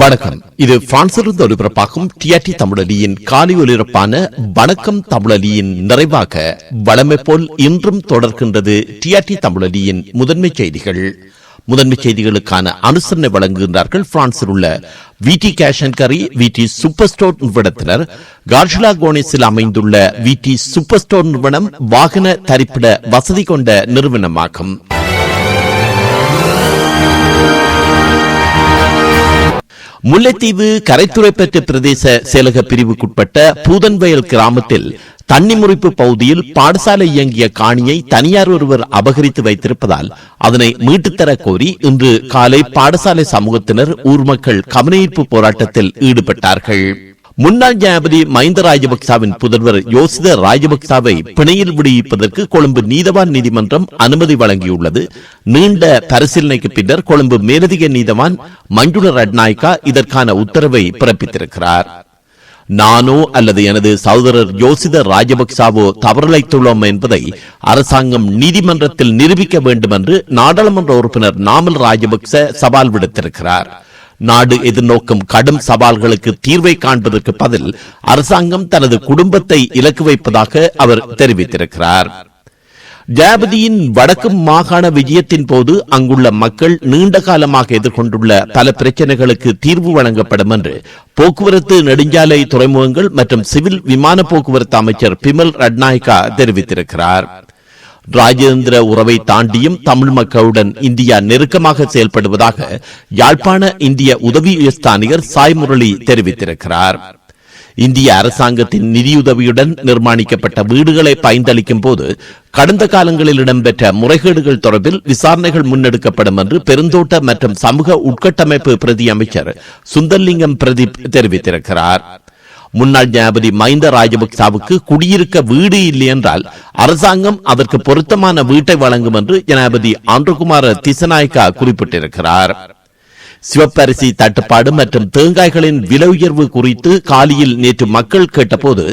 வணக்கம். இது பிரான்சிலிருந்து ஒலிபரப்பாகும் டிஆர்டி தமிழலியின் காலை ஒலிபரப்பான வணக்கம் தமிழலியின் நிறைவாக வளமை போல் இன்றும் தொடர்கின்றது டிஆர்டி தமிழலியின் முதன்மை செய்திகள். முதன்மை செய்திகளுக்கான அனுசரணை வழங்குகின்றார்கள். பிரான்சில் உள்ள விடி கேஷ் அண்ட் கரி விடி சூப்பர் ஸ்டோர் நிறுவனத்தினர். கார்ஷிலா கோனிஸில் அமைந்துள்ள விடி சூப்பர் ஸ்டோர் நிறுவனம் வாகன தரிப்பிட வசதி கொண்ட நிறுவனமாகும். முல்லைத்தீவு கரைத்துறைப்பற்று பிரதேச செயலக பிரிவுக்குட்பட்ட பூதன்வயல் கிராமத்தில் தண்ணி முறிப்பு பகுதியில் பாடசாலை இயங்கிய காணியை தனியார் ஒருவர் அபகரித்து வைத்திருப்பதால் அதனை மீட்டுத்தர கோரி இன்று காலை பாடசாலை சமூகத்தினர் ஊர் மக்கள் கவனஈர்ப்பு போராட்டத்தில் ஈடுபட்டார்கள். முன்னாள் ஜனாதிபதி மஹிந்த ராஜபக்சாவின் புதல்வர் யோசித ராஜபக்சாவை பிணையில் விடுவிப்பதற்கு கொழும்பு நீதவான் நீதிமன்றம் அனுமதி வழங்கியுள்ளது. நீண்ட பரிசீலனைக்கு பின்னர் கொழும்பு மேலதிக நீதவான் மஞ்சுள ரட்நாயக்கா இதற்கான உத்தரவை பிறப்பித்திருக்கிறார். நானோ அல்லது எனது சகோதரர் யோசித ராஜபக்சாவோ தவறிழைத்துள்ளோம் என்பதை அரசாங்கம் நீதிமன்றத்தில் நிரூபிக்க வேண்டும் என்று நாடாளுமன்ற உறுப்பினர் நாமல் ராஜபக்ச சவால் விடுத்திருக்கிறார். நாடு எதிர்நோக்கும் கடும் சவால்களுக்கு தீர்வை காண்பதற்கு பதில் அரசாங்கம் தனது குடும்பத்தை இலக்கு வைப்பதாக அவர் தெரிவித்திருக்கிறார். ஜாபதியின் வடக்கு மாகாண விஜயத்தின் போது அங்குள்ள மக்கள் நீண்ட காலமாக எதிர்கொண்டுள்ள பல பிரச்சனைகளுக்கு தீர்வு வழங்கப்படும் என்று போக்குவரத்து நெடுஞ்சாலை துறைமுகங்கள் மற்றும் சிவில் விமான போக்குவரத்து அமைச்சர் பிமல் ரட்நாயக்கா தெரிவித்திருக்கிறார். ராஜேந்திர உறவை தாண்டியும் தமிழ் மக்களுடன் இந்தியா நெருக்கமாக செயல்படுவதாக யாழ்ப்பாண இந்திய உதவி உயர்ஸ்தானிகர் சாய் முரளி தெரிவித்திருக்கிறார். இந்திய அரசாங்கத்தின் நிதியுதவியுடன் நிர்மாணிக்கப்பட்ட வீடுகளை பயந்தளிக்கும் போது கடந்த காலங்களில் இடம்பெற்ற முறைகேடுகள் தொடர்பில் விசாரணைகள் முன்னெடுக்கப்படும் என்று பெருந்தோட்ட மற்றும் சமூக உட்கட்டமைப்பு பிரதி அமைச்சர் சுந்தர்லிங்கம் பிரதீப் தெரிவித்திருக்கிறார். முன்னாள் ஜனாபதி மஹிந்த ராஜபக்சாவுக்கு குடியிருக்க வீடு இல்லை என்றால் அரசாங்கம் அதற்கு பொருத்தமான வீட்டை வழங்கும் என்று ஜனாபதி ஆண்டகுமார திசநாயக்கா குறிப்பிட்டிருக்கிறார். சிவப்பரிசி தட்டுப்பாடு மற்றும் தேங்காய்களின் விலை உயர்வு குறித்து காலியில் நேற்று மக்கள் கேட்டபோது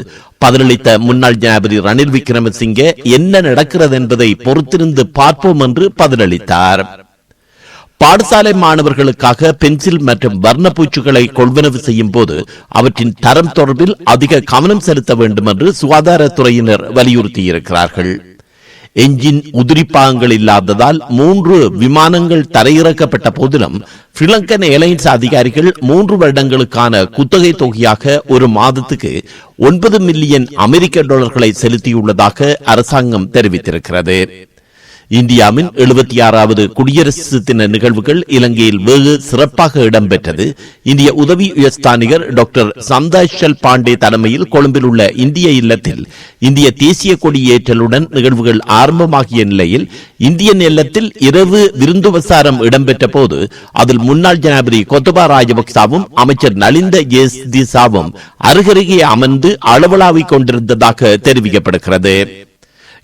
பதிலளித்த முன்னாள் ஜனாபதி ரணில் விக்ரமசிங்கே என்ன நடக்கிறது என்பதை பொறுத்திருந்து பார்ப்போம் என்று பதிலளித்தார். பாடசாலை மாணவர்களுக்காக பென்சில் மற்றும் வர்ணப்பூச்சுகளை கொள்வனவு செய்யும் போது அவற்றின் தரம் தொடர்பில் அதிக கவனம் செலுத்த வேண்டும் என்று சுகாதாரத்துறையினர் வலியுறுத்தியிருக்கிறார்கள். எஞ்சின் உதிரிப்பாகங்கள் இல்லாததால் மூன்று விமானங்கள் தரையிறக்கப்பட்ட போதிலும் ஸ்ரீலங்கன் ஏர்லைன்ஸ் அதிகாரிகள் மூன்று வருடங்களுக்கான குத்தகை தொகையாக ஒரு மாதத்துக்கு ஒன்பது மில்லியன் அமெரிக்க டாலர்களை செலுத்தியுள்ளதாக அரசாங்கம் தெரிவித்திருக்கிறது. இந்தியாவின் எழுபத்தி ஆறாவது குடியரசு தின நிகழ்வுகள் இலங்கையில் வெகு சிறப்பாக இடம்பெற்றது. இந்திய உதவி உயர்ஸ்தானிகர் டாக்டர் சந்தாஷல் பாண்டே தலைமையில் கொழும்பில் உள்ள இந்திய இல்லத்தில் இந்திய தேசிய கொடி ஏற்றலுடன் நிகழ்வுகள் ஆரம்பமாகிய நிலையில் இந்தியன் இல்லத்தில் இரவு விருந்துபசாரம் இடம்பெற்ற போது அதில் முன்னாள் ஜனாதிபதி கொத்தபா ராஜபக்சாவும் அமைச்சர் நலிந்த எஸ். திசாவும் அருகருகே அமர்ந்து அளவலாவிக் கொண்டிருந்ததாக தெரிவிக்கப்படுகிறது.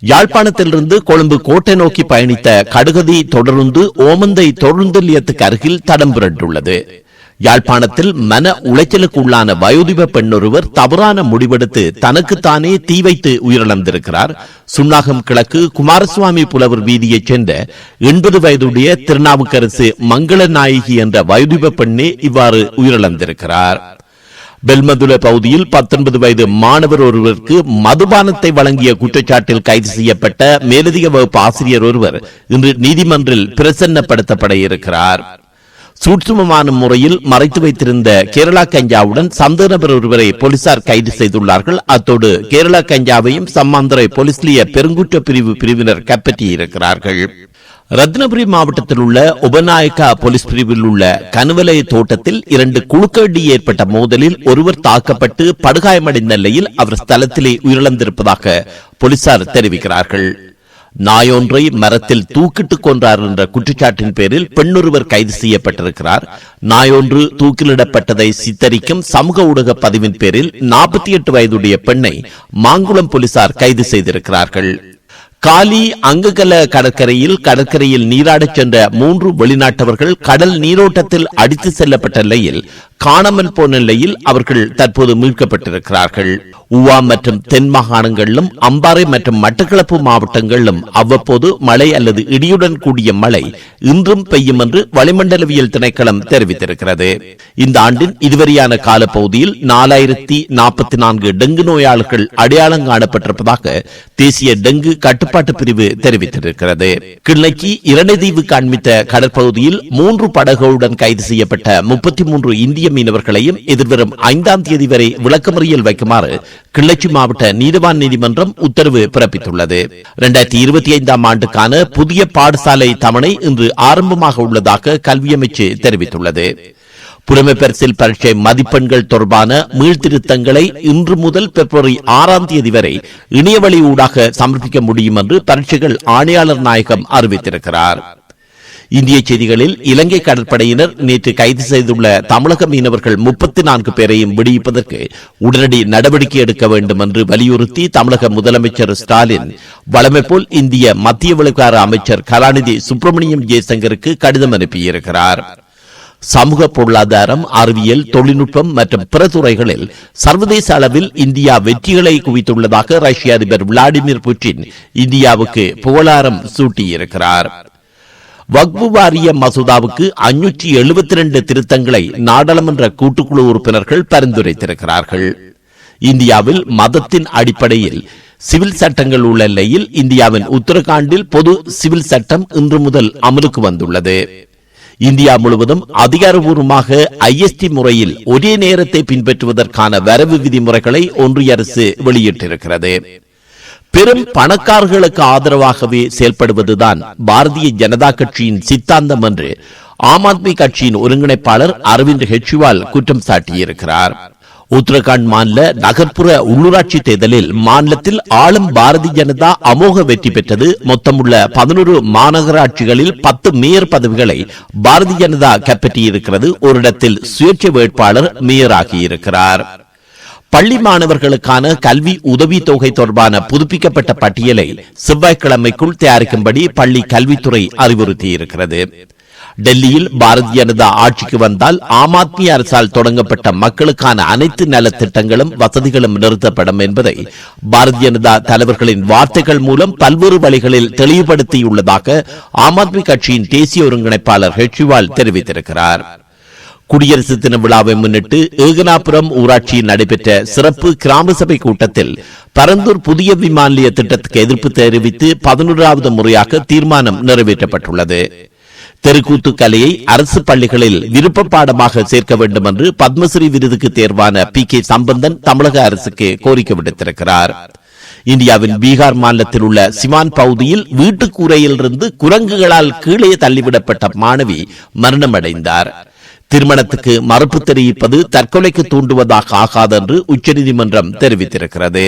யாழ்ப்பாணத்திலிருந்து கொழும்பு கோட்டை நோக்கி பயணித்த கடுகதி தொடர்ந்து ஓமந்தை தொடர்ந்து நிலையத்துக்கு அருகில் தடம் புரண்டுள்ளது. யாழ்ப்பாணத்தில் மன உளைச்சலுக்கு உள்ளான வயோதிப பெண்ணொருவர் தவறான முடிவெடுத்து தனக்குத்தானே தீ வைத்து உயிரிழந்திருக்கிறார். சுன்னாகம் கிழக்கு குமாரசுவாமி புலவர் வீதியைச் சேர்ந்த எண்பது வயதுடைய திருநாவுக்கரசு மங்கள நாயகி என்ற வயோதிப பெண்ணே இவ்வாறு உயிரிழந்திருக்கிறார். பெல்மதுல பகுதியில் பத்தொன்பது வயது மாணவர் ஒருவருக்கு மதுபானத்தை வழங்கிய குற்றச்சாட்டில் கைது செய்யப்பட்ட மேலதிக வகுப்பு ஆசிரியர் ஒருவர் இன்று நீதிமன்றில் பிரசன்னப்படுத்தப்பட இருக்கிறார். சூட்சுமமான முறையில் மறைத்து வைத்திருந்த கேரளா கஞ்சாவுடன் சந்தேக நபர் ஒருவரை போலீசார் கைது செய்துள்ளார்கள். அத்தோடு கேரளா கஞ்சாவையும் சம்மாந்தரை போலீஸ்லிய பெருங்குற்ற பிரிவு பிரிவினர் கைப்பற்றியிருக்கிறார்கள். ரத்னபுரி மாவட்டத்தில் உள்ள உபநாயக்கா போலீஸ் பிரிவில் உள்ள கனுவலை தோட்டத்தில் இரண்டு குழுக்கடி ஏற்பட்ட மோதலில் ஒருவர் தாக்கப்பட்டு படுகாயமடைந்த நிலையில் அவர் ஸ்தலத்திலே உயிரிழந்திருப்பதாக போலீசார் தெரிவிக்கிறார்கள். நாயொன்றை மரத்தில் தூக்கிட்டுக் கொன்றார் என்ற குற்றச்சாட்டின் பேரில் பெண்ணொருவர் கைது செய்யப்பட்டிருக்கிறார். நாயொன்று தூக்கிலிடப்பட்டதை சித்தரிக்கும் சமூக ஊடக பதிவின் பேரில் நாற்பத்தி எட்டு வயதுடைய பெண்ணை மாங்குளம் போலீசார் கைது செய்திருக்கிறார்கள். காலி அங்ககல கடற்கரையில் கடற்கரையில் நீராடச் சென்ற மூன்று வெளிநாட்டவர்கள் கடல் நீரோட்டத்தில் அடித்து செல்லப்பட்ட நிலையில் காணாமல் போன நிலையில் அவர்கள் தற்போது மீட்கப்பட்டிருக்கிறார்கள். உவா மற்றும் தென் மாகாணங்களிலும் அம்பாறை மற்றும் மட்டக்களப்பு மாவட்டங்களிலும் அவ்வப்போது மழை அல்லது இடியுடன் கூடிய மழை இன்றும் பெய்யும் என்று வளிமண்டலவியல் திணைக்களம் தெரிவித்திருக்கிறது. இந்த ஆண்டின் இதுவரையான காலப்பகுதியில் நாலாயிரத்தி நாற்பத்தி நான்கு டெங்கு நோயாளர்கள் அடையாளம் காணப்பட்டிருப்பதாக தேசிய டெங்கு கட்டுப்பாட்டு பிரிவு தெரிவித்திருக்கிறது. கிள்ளைக்கு இரணைதீவுக்கு காண்பித்த கடற்பகுதியில் மூன்று படகுகளுடன் கைது செய்யப்பட்ட முப்பத்தி மூன்று இந்திய மீனவர்களையும் எதிர்வரும் ஐந்தாம் தேதி வரை விளக்கமறியல் வைக்குமாறு கிள்ளச்சி மாவட்ட நீதவான் நீதிமன்றம் உத்தரவு பிறப்பித்துள்ளது. இரண்டாயிரத்தி இருபத்தி ஐந்தாம் ஆண்டுக்கான புதிய பாடசாலை தவணை இன்று ஆரம்பமாக உள்ளதாக கல்வி அமைச்சு தெரிவித்துள்ளது. புலமை பரிசில் பரீட்சை மதிப்பெண்கள் தொடர்பான மீள்திருத்தங்களை இன்று முதல் பிப்ரவரி ஆறாம் தேதி வரை இணையவழி ஊடாக சமர்ப்பிக்க முடியும் என்று பரீட்சைகள் ஆணையாளர் நாயகம் அறிவித்திருக்கிறார். இந்திய செய்திகளில் இலங்கை கடற்படையினர் நேற்று கைது செய்துள்ள தமிழக மீனவர்கள் முப்பத்தி நான்கு பேரையும் விடுவிப்பதற்கு உடனடி நடவடிக்கை எடுக்க வேண்டும் என்று வலியுறுத்தி தமிழக முதலமைச்சர் ஸ்டாலின். வளமை போல் இந்திய மத்திய விவகார அமைச்சர் கலாநிதி சுப்பிரமணியம் ஜெயசங்கருக்கு கடிதம் அனுப்பியிருக்கிறார். சமூக பொருளாதாரம் அறிவியல் தொழில்நுட்பம் மற்றும் பிற துறைகளில் சர்வதேச அளவில் இந்தியா வெற்றிகளை குவித்துள்ளதாக ரஷ்ய அதிபர் விளாடிமிர் புட்டின் இந்தியாவுக்கு புகழாரம் சூட்டியிருக்கிறார். வக்பு வாரிய மசோதாவுக்கு அஞ்சூற்றி எழுபத்தி ரெண்டு திருத்தங்களை நாடாளுமன்ற கூட்டுக்குழு உறுப்பினர்கள் பரிந்துரைத்திருக்கிறார்கள். இந்தியாவில் மதத்தின் அடிப்படையில் சிவில் சட்டங்கள் உள்ள நிலையில் இந்தியாவின் உத்தரகாண்டில் பொது சிவில் சட்டம் இன்று முதல் அமலுக்கு வந்துள்ளது. இந்தியா முழுவதும் அதிகாரபூர்வமாக ஐஎஸ்டி முறையில் ஒரே நேரத்தை பின்பற்றுவதற்கான வரவு விதிமுறைகளை ஒன்றிய அரசு வெளியிட்டிருக்கிறது. பெரும் பணக்காரர்களுக்கு ஆதரவாகவே செயல்படுவதுதான் பாரதிய ஜனதா கட்சியின் சித்தாந்தம் என்று ஆம் ஆத்மி கட்சியின் ஒருங்கிணைப்பாளர் அரவிந்த் கெஜ்ரிவால் குற்றம் சாட்டியிருக்கிறார். உத்தரகாண்ட் மாநில நகர்ப்புற உள்ளூராட்சி தேர்தலில் மாநிலத்தில் ஆளும் பாரதிய ஜனதா அமோக வெற்றி பெற்றது. மொத்தமுள்ள பதினோரு மாநகராட்சிகளில் பத்து மேயர் பதவிகளை பாரதிய ஜனதா கைப்பற்றியிருக்கிறது. ஒரு இடத்தில் சுயேட்சை வேட்பாளர் மேயராகியிருக்கிறார். பள்ளி மாணவர்களுக்கான கல்வி உதவி தொகை தொடர்பான புதுப்பிக்கப்பட்ட பட்டியலை செவ்வாய்க்கிழமைக்குள் தயாரிக்கும்படி பள்ளி கல்வித்துறை அறிவுறுத்தியிருக்கிறது. டெல்லியில் பாரதிய ஜனதா ஆட்சிக்கு வந்தால் ஆம் ஆத்மி அரசால் தொடங்கப்பட்ட மக்களுக்கான அனைத்து நலத்திட்டங்களும் வசதிகளும் நிறுத்தப்படும் என்பதை பாரதிய ஜனதா தலைவர்களின் வார்த்தைகள் மூலம் பல்வேறு வழிகளில் தெளிவுபடுத்தியுள்ளதாக ஆம் ஆத்மி கட்சியின் தேசிய ஒருங்கிணைப்பாளர் ஹெச்ரிவால் தெரிவித்திருக்கிறார். குடியரசு தின விழாவை முன்னிட்டு ஏகனாபுரம் ஊராட்சியில் நடைபெற்ற சிறப்பு கிராம சபை கூட்டத்தில் பரந்தூர் புதிய விமான நிலைய திட்டத்துக்கு எதிர்ப்பு தெரிவித்து பதினோராவது முறையாக தீர்மானம் நிறைவேற்றப்பட்டுள்ளது. தெருக்கூத்து கலையை அரசு பள்ளிகளில் விருப்ப பாடமாக சேர்க்க வேண்டும் என்று பத்மஸ்ரீ விருதுக்கு தேர்வான பி கே சம்பந்தன் தமிழக அரசுக்கு கோரிக்கை விடுத்திருக்கிறார். இந்தியாவின் பீகார் மாநிலத்தில் உள்ள சிவான் பகுதியில் வீட்டுக்கூரையிலிருந்து குரங்குகளால் கீழே தள்ளிவிடப்பட்ட மாணவி மரணமடைந்தார். திருமணத்துக்கு மறுப்பு தெரிவிப்பது தற்கொலைக்கு தூண்டுவதாக ஆகாது என்று உச்சநீதிமன்றம் தெரிவித்திருக்கிறது.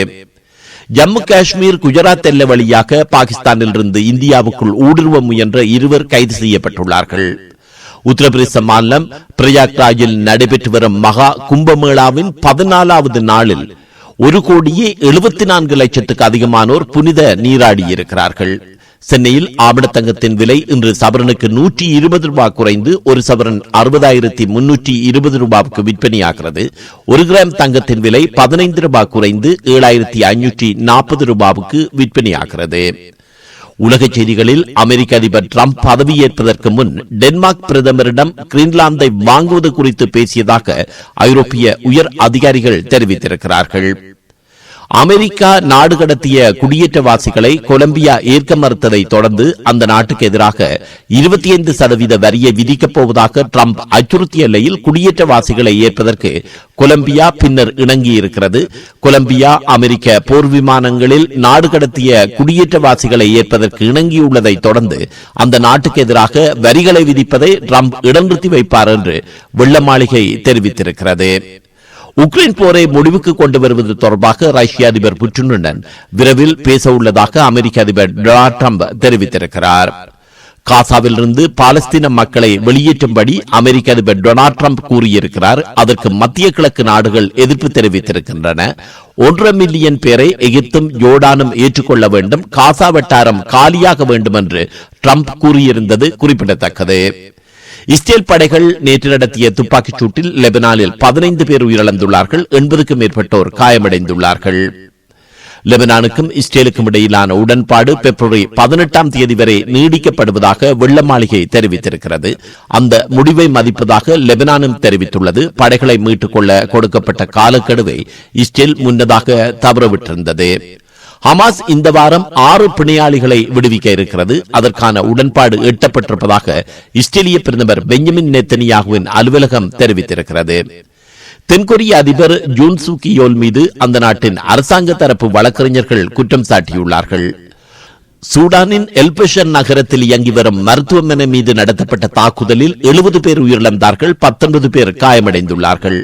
ஜம்மு காஷ்மீர் குஜராத் எல்லை வழியாக பாகிஸ்தானில் இருந்து இந்தியாவுக்குள் ஊடுருவ முயன்ற இருவர் கைது செய்யப்பட்டுள்ளார்கள். உத்தரப்பிரதேச மாநிலம் பிரயாக்ராஜில் நடைபெற்று வரும் மகா கும்பமேளாவின் பதினாலாவது நாளில் ஒரு கோடியே எழுபத்தி நான்கு லட்சத்துக்கு அதிகமானோர் புனித நீராடியிருக்கிறார்கள். சென்னையில் ஆபடத்தங்கத்தின் விலை இன்று சவரனுக்கு நூற்றி இருபது ரூபாய் குறைந்து ஒரு சவரன் அறுபதாயிரத்தி முன்னூற்றி இருபது ரூபாய்க்கு விற்பனையாகிறது. ஒரு கிராம் தங்கத்தின் விலை பதினைந்து ரூபாய் குறைந்து ஏழாயிரத்தி ஐநூற்றி நாற்பது ரூபாவுக்கு விற்பனையாகிறது. உலக செய்திகளில் அமெரிக்க அதிபர் டிரம்ப் பதவியேற்பதற்கு முன் டென்மார்க் பிரதமரிடம் கிரீன்லாந்தை வாங்குவது குறித்து பேசியதாக ஐரோப்பிய உயர் அதிகாரிகள் தெரிவித்திருக்கிறார்கள். அமெரிக்கா நாடு கடத்திய குடியேற்றவாசிகளை கொலம்பியா ஏற்க மறுத்ததை தொடர்ந்து அந்த நாட்டுக்கு எதிராக இருபத்தி ஐந்து சதவீத வரியை விதிக்கப் போவதாக டிரம்ப் அச்சுறுத்திய நிலையில் குடியேற்றவாசிகளை ஏற்பதற்கு கொலம்பியா பின்னர் இணங்கியிருக்கிறது. கொலம்பியா அமெரிக்க போர் விமானங்களில் நாடு கடத்திய குடியேற்றவாசிகளை ஏற்பதற்கு இணங்கியுள்ளதை தொடர்ந்து அந்த நாட்டுக்கு எதிராக வரிகளை விதிப்பதை டிரம்ப் இடநிறுத்தி வைப்பார் என்று வெள்ள மாளிகை தெரிவித்திருக்கிறது. உக்ரைன் போரை முடிவுக்கு கொண்டு வருவது தொடர்பாக ரஷ்ய அதிபர் புட்டினுடன் விரைவில் பேச உள்ளதாக அமெரிக்க அதிபர் டொனால்ட் ட்ரம்ப் தெரிவித்திருக்கிறார். காசாவிலிருந்து பாலஸ்தீன மக்களை வெளியேற்றும்படி அமெரிக்க அதிபர் டொனால்ட் ட்ரம்ப் கூறியிருக்கிறார். அதற்கு மத்திய கிழக்கு நாடுகள் எதிர்ப்பு தெரிவித்திருக்கின்றன. ஒன்றரை மில்லியன் பேரை எகிப்தும் ஜோர்டானும் ஏற்றுக்கொள்ள வேண்டும். காசா வட்டாரம் காலியாக வேண்டும் என்று ட்ரம்ப் கூறியிருந்தது குறிப்பிடத்தக்கது. இஸ்ரேல் படைகள் நேற்று நடத்திய துப்பாக்கிச் சூட்டில் லெபனானில் பதினைந்து பேர் உயிரிழந்துள்ளார்கள் எண்பதுக்கும் மேற்பட்டோர் காயமடைந்துள்ளார்கள். லெபனானுக்கும் இஸ்ரேலுக்கும் இடையிலான உடன்பாடு பிப்ரவரி பதினெட்டாம் தேதி வரை நீடிக்கப்படுவதாக வெள்ள மாளிகை தெரிவித்திருக்கிறது. அந்த முடிவை மதிப்பதாக லெபனானும் தெரிவித்துள்ளது. படைகளை மீட்டுக் கொள்ள கொடுக்கப்பட்ட காலக்கெடுவை இஸ்ரேல் முன்னதாக தவறவிட்டிருந்தது. ஹமாஸ் இந்த வாரம் ஆறு பிணையாளிகளை விடுவிக்க இருக்கிறது. அதற்கான உடன்பாடு எட்டப்பட்டிருப்பதாக இஸ்ரேலிய பிரதமர் பெஞ்சமின் நெத்தனியாகுவின் அலுவலகம் தெரிவித்திருக்கிறது. தென்கொரிய அதிபர் ஜூன் சுகியோல் மீது அந்த நாட்டின் அரசாங்க தரப்பு வழக்கறிஞர்கள் குற்றம் சாட்டியுள்ளார்கள். சூடானின் எல்பஷர் நகரத்தில் இயங்கி வரும் மருத்துவமனை மீது நடத்தப்பட்ட தாக்குதலில் எழுபது பேர் உயிரிழந்தார்கள் பத்தொன்பது பேர் காயமடைந்துள்ளார்கள்.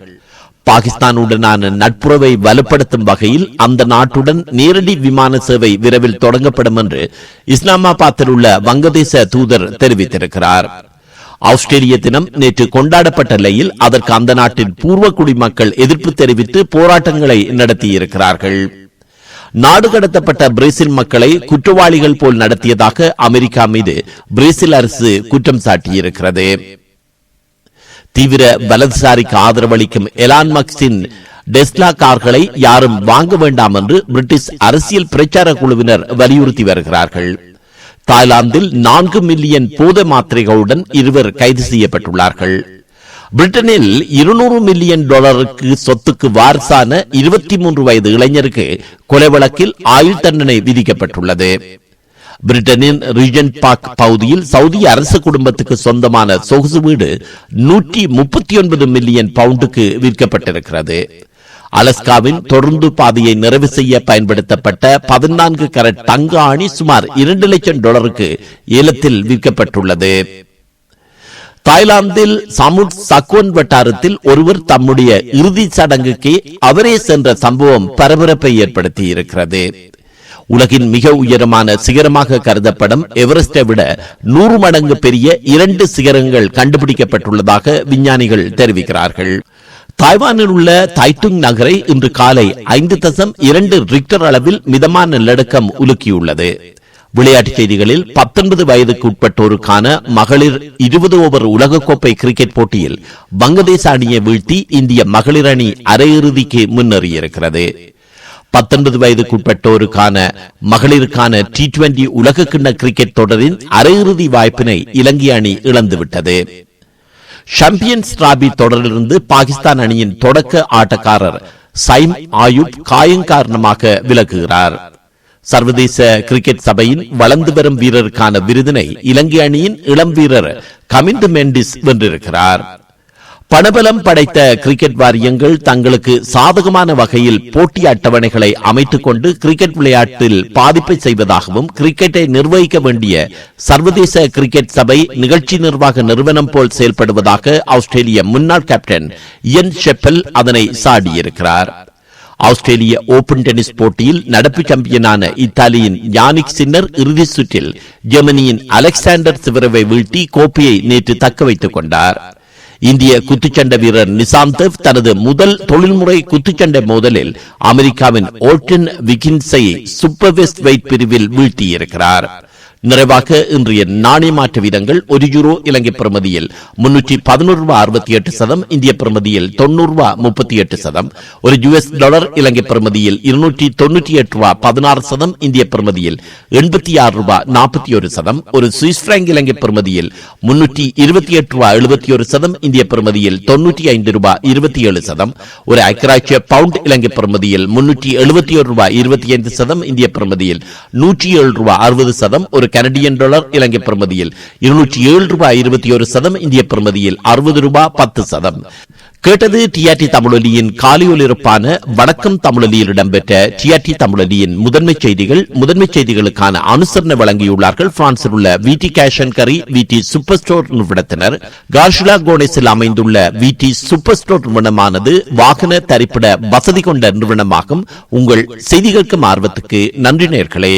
பாகிஸ்தானுடனான நட்புறவை வலுப்படுத்தும் வகையில் அந்த நாட்டுடன் நேரடி விமான சேவை விரைவில் தொடங்கப்படும் என்று இஸ்லாமாபாத்தில் உள்ள வங்கதேச தூதர் தெரிவித்திருக்கிறார். ஆஸ்திரேலிய தினம் நேற்று கொண்டாடப்பட்ட நிலையில் அதற்கு அந்த நாட்டின் பூர்வ குடிமக்கள் எதிர்ப்பு தெரிவித்து போராட்டங்களை நடத்தியிருக்கிறார்கள். நாடு கடத்தப்பட்ட பிரேசில் மக்களை குற்றவாளிகள் போல் நடத்தியதாக அமெரிக்கா மீது பிரேசில் அரசு குற்றம் சாட்டியிருக்கிறது. தீவிர வலதுசாரிக்கு ஆதரவளிக்கும் எலான் மக்ஸின் டெஸ்லா கார்களை யாரும் வாங்க வேண்டாம் என்று பிரிட்டிஷ் அரசியல் பிரச்சார குழுவினர் வலியுறுத்தி வருகிறார்கள். தாய்லாந்தில் நான்கு மில்லியன் போத மாத்திரைகளுடன் இருவர் கைது செய்யப்பட்டுள்ளார்கள். பிரிட்டனில் இருநூறு மில்லியன் டாலருக்கு சொத்துக்கு வாரிசான இருபத்தி மூன்று வயது இளைஞருக்கு கொலை வழக்கில் ஆயுள் தண்டனை விதிக்கப்பட்டுள்ளது. பிரிட்டனின் ரிஜன் பார்க் பகுதியில் சவுதி அரசு குடும்பத்துக்கு சொந்தமான சொகுசு வீடு நூற்றி முப்பத்தி ஒன்பது மில்லியன் பவுண்டுக்கு விற்கப்பட்டிருக்கிறது. அலஸ்காவின் தொடர்ந்து பாதையை நிறைவு செய்ய பயன்படுத்தப்பட்ட பதினான்கு கரட் தங்க ஆணி சுமார் இரண்டு லட்சம் டாலருக்கு ஏலத்தில் விற்கப்பட்டுள்ளது. தாய்லாந்தில் சமுட் சக்வன் வட்டாரத்தில் ஒருவர் தம்முடைய இறுதி சடங்குக்கு அவரே சென்ற சம்பவம் பரபரப்பை ஏற்படுத்தி இருக்கிறது உலகின் மிக உயரமான சிகரமாக கருதப்படும் எவரெஸ்டை விட நூறு மடங்கு பெரிய இரண்டு சிகரங்கள் கண்டுபிடிக்கப்பட்டுள்ளதாக விஞ்ஞானிகள் தெரிவிக்கிறார்கள். தாய்வானில் உள்ள தைட்டுங் நகரை இன்று காலை ஐந்து தசம் இரண்டு ரிக்டர் அளவில் மிதமான நிலடுக்கம் உலுக்கியுள்ளது. விளையாட்டுச் செய்திகளில் பத்தொன்பது வயதுக்கு உட்பட்டோருக்கான மகளிர் இருபது ஓவர் உலகக்கோப்பை கிரிக்கெட் போட்டியில் வங்கதேச அணியை வீழ்த்தி இந்திய மகளிர் அணி அரையிறுதிக்கு முன்னேறியிருக்கிறது. பத்தொன்பது வயதுக்குட்பட்டோருக்கான மகளிருக்கான டி டுவெண்டி உலக கிண்ண கிரிக்கெட் தொடரின் அரையிறுதி வாய்ப்பினை இலங்கை அணி இழந்துவிட்டது. சாம்பியன்ஸ் டிராபி தொடரிலிருந்து பாகிஸ்தான் அணியின் தொடக்க ஆட்டக்காரர் சைம் ஆயுப் காயம் காரணமாக விலகுகிறார். சர்வதேச கிரிக்கெட் சபையின் வளர்ந்து வரும் வீரருக்கான விருதினை இலங்கை அணியின் இளம் வீரர் கமிந்து மெண்டிஸ் வென்றிருக்கிறார். பணபலம் படைத்த கிரிக்கெட் வாரியங்கள் தங்களுக்கு சாதகமான வகையில் போட்டி அட்டவணைகளை அமைத்துக் கொண்டு கிரிக்கெட் விளையாட்டில் பாதிப்பை செய்வதாகவும் கிரிக்கெட்டை நிர்வகிக்க வேண்டிய சர்வதேச கிரிக்கெட் சபை நிகழ்ச்சி நிர்வாக நிறுவனம் போல் செயல்படுவதாக ஆஸ்திரேலிய முன்னாள் கேப்டன் என் ஷெப்பல் அதனை சாடியிருக்கிறார். ஆஸ்திரேலிய ஓபன் டென்னிஸ் போட்டியில் நடப்பு சாம்பியனான இத்தாலியின் யானிக் சின்னர் இறுதி சுற்றில் ஜெர்மனியின் அலெக்சாண்டர் சிவரவை வீழ்த்தி கோப்பையை நேற்று தக்க வைத்துக் கொண்டார். இந்திய குத்துச்சண்டை வீரர் நிசாம் தேவ் தனது முதல் தொழில்முறை குத்துச்சண்டை மோதலில் அமெரிக்காவின் ஓல்டன் விகின்ஸை சூப்பர் வெஸ்ட் வெயிட் பிரிவில் வீழ்த்தியிருக்கிறார். நிறைவாக இன்றைய நாணய மாற்று வீதங்கள் ஒரு யூரோ இலங்கை பிரமதியில் முன்னூற்றி பதினோரு ரூபாய் அறுபத்தி எட்டு சதம் இந்திய பிரமதியில் தொண்ணூறு ரூபாய் முப்பத்தி எட்டு சதம். ஒரு யுஎஸ் டாலர் இலங்கை பிரமதியில் இருநூற்றி தொன்னூற்றி எட்டு ரூபாய் பதினாறு சதம் இந்திய பிரமதியில் எண்பத்தி ஆறு ரூபாய் நாற்பத்தி ஒரு சதம். ஒரு சுவிஸ் பிராங்க் இலங்கை பிரமதியில் முன்னூற்றி இருபத்தி எட்டு ரூபாய் எழுபத்தி ஒரு சதம் இந்திய பிரமதியில் தொன்னூற்றி ஐந்து ரூபாய் இருபத்தி ஏழு சதம். ஒரு ஐக்கராட்சிய பவுண்ட் இலங்கை பிரமதியில் முன்னூற்றி எழுபத்தி ஒரு ரூபாய் இருபத்தி ஐந்து சதம் இந்திய பிரமதியில் நூற்றி ஏழு ரூபாய் அறுபது சதம். ஒரு கனடியன் டாலர் இலங்கை பிரமதியில் இருநூற்றி ஏழு ரூபாய் இருபத்தி ஒரு சதம் இந்திய பிரமதியில் அறுபது ரூபாய் பத்து சதம். கேட்டது டிஆர்டி தமிழொலியின் காலியொலிருப்பான வணக்கம் தமிழொலியில் இடம்பெற்ற டிஆர்டி தமிழொலியின் முதன்மை செய்திகள் முதன்மை செய்திகளுக்கான அனுசரணை வழங்கியுள்ளார்கள். பிரான்சில் உள்ள வி விடி கேஷன் கரி வி டி சூப்பர் ஸ்டோர் நிறுவனத்தினர். கார்ஷிலா கோனேஸில் அமைந்துள்ள வி டி சூப்பர் ஸ்டோர் நிறுவனமானது வாகன தரிப்பிட வசதி கொண்ட நிறுவனமாகும். உங்கள் செய்திகளுக்கும் ஆர்வத்துக்கு நன்றி நேர்களே.